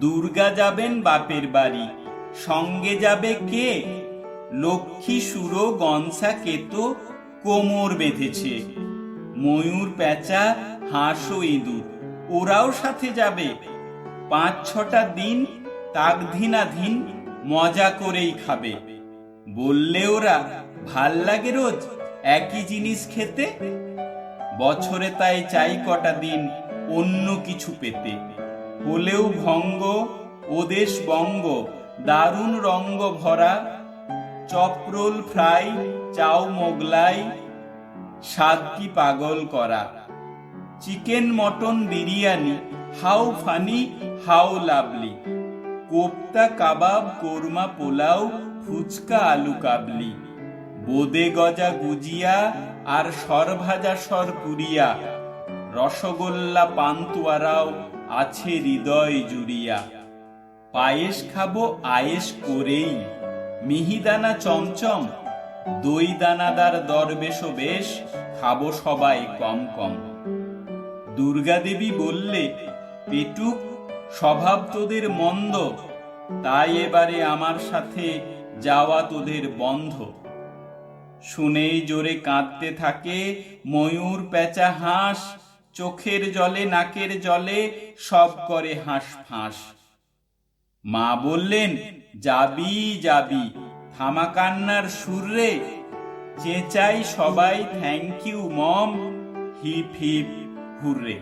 দুর্গা যাবেন বাপের বাড়ি। সঙ্গে যাবে কে? লক্ষ্মী, সুরো, গনসা, কেতো, কোমর বেঁধেছে। ময়ূর, প্যাঁচা, হাঁস ও ইঁদুর, ওরাও সাথে যাবে। পাঁচ ছটা দিন তাকধিনাধীন মজা করেই খাবে। বললে ওরা, ভালো লাগে রোজ একই জিনিস খেতে? বছরে তাই চাই কটা দিন অন্য কিছু পেতে। হলেও ভঙ্গ, ওদেশ বঙ্গ, দারুণ রঙ্গ ভরা, চপরোল ফ্রাই, চাও মোগলাই স্বাদ কি পাগল করা। Chicken mutton biryani how funny how lovely. Kofta kebab, korma pulao, phuchka aloo kabli. বোদে গজা গুজিয়া আর সর ভাজা সর পুরিয়া। রসগোল্লা পান্তুয়ারাও আছে হৃদয় জুড়িয়া। পায়েস খাব, আয়েস করেই। মিহিদানা চমচম দই দানাদার দরবেশ বেশ, খাব সবাই কম কম। দুর্গা দেবী বললে, পেটুক, স্বভাব তোদের মন্দ, তাই এবারে আমার সাথে যাওয়া তোদের বন্ধ। শুনেই জোরে কাঁদতে থাকে ময়ূর, পেঁচা, হাঁস চোখের জলে, নাকের জলে সব করে হাঁস ফাঁস। মা বললেন, যাবি যাবি, থামা কান্নার সুরে চেঁচাই সবাই thank you mom hip hip, hooray.